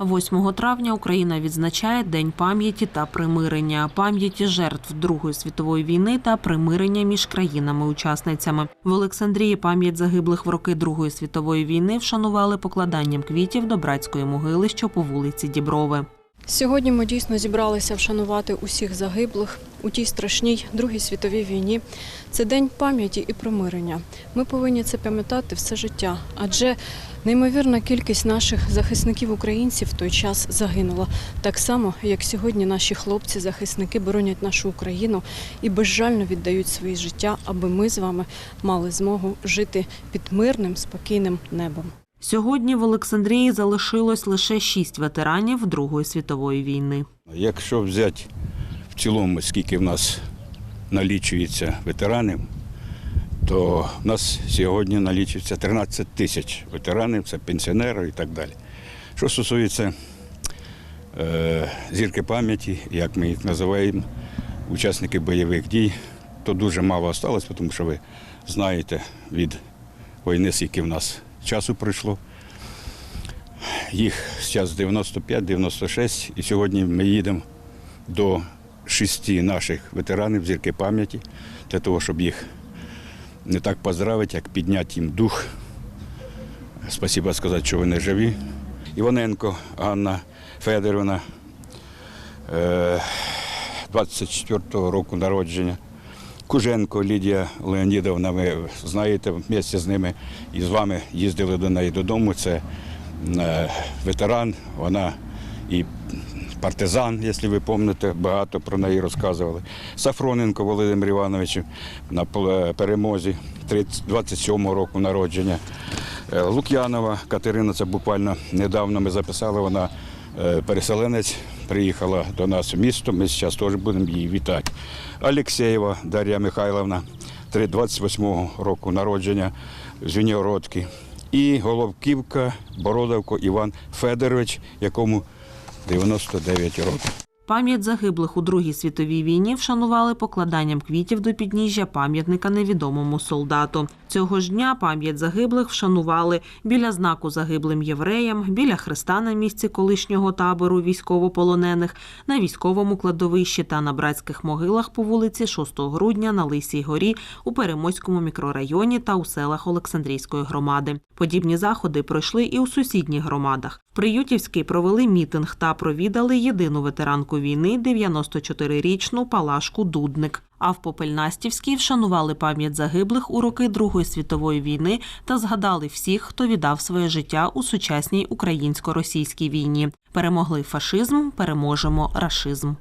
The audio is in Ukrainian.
8 травня Україна відзначає День пам'яті та примирення, пам'яті жертв Другої світової війни та примирення між країнами-учасницями. В Олександрії пам'ять загиблих в роки Другої світової війни вшанували покладанням квітів до братської могили, що по вулиці Діброви. Сьогодні ми дійсно зібралися вшанувати усіх загиблих у тій страшній Другій світовій війні. Це день пам'яті і примирення. Ми повинні це пам'ятати все життя, адже неймовірна кількість наших захисників українців в той час загинула. Так само, як сьогодні наші хлопці-захисники боронять нашу Україну і безжально віддають свої життя, аби ми з вами мали змогу жити під мирним, спокійним небом. Сьогодні в Олександрії залишилось лише шість ветеранів Другої світової війни. Якщо взяти в цілому, скільки в нас налічується ветеранів, то в нас сьогодні налічується 13 тисяч ветеранів, це пенсіонери і так далі. Що стосується е, зірки пам'яті, як ми їх називаємо, учасники бойових дій, то дуже мало осталось, тому що ви знаєте від війни, скільки в нас часу пройшло. Їх зараз 95-96, і сьогодні ми їдемо до шести наших ветеранів зірки пам'яті для того, щоб їх не так поздравити, як підняти їм дух. Спасибо сказати, що вони живі. Іваненко Ганна Федоровна, е, 24-го року народження. Куженко Лідія Леонідовна, ви знаєте, вместе з ними і з вами їздили до неї додому. Це е, ветеран, вона і партизан, якщо ви пам'ятаєте, багато про неї розказували. Сафроненко Володимир Іванович на перемозі 30 27-го року народження. Е, Лук'янова Катерина, це буквально недавно ми записали, вона е, переселенець, приїхала до нас в місто, ми зараз теж будемо її вітати. Алексеєва Дар'я Михайловна, 28-го року народження з Вінігородки. І Головківка Бородавко Іван Федорович, якому 99 років. Пам'ять загиблих у Другій світовій війні вшанували покладанням квітів до підніжжя пам'ятника невідомому солдату. Цього ж дня пам'ять загиблих вшанували біля знаку загиблим євреям, біля хреста на місці колишнього табору військовополонених, на військовому кладовищі та на братських могилах по вулиці 6 грудня на Лисій горі у Перемойському мікрорайоні та у селах Олександрійської громади. Подібні заходи пройшли і у сусідніх громадах. В Приютівській провели мітинг та провідали єдину ветеранку війни 94-річну Палашку Дудник. А в Попельнастівській вшанували пам'ять загиблих у роки Другої світової війни та згадали всіх, хто віддав своє життя у сучасній українсько-російській війні. Перемогли фашизм, переможемо рашизм.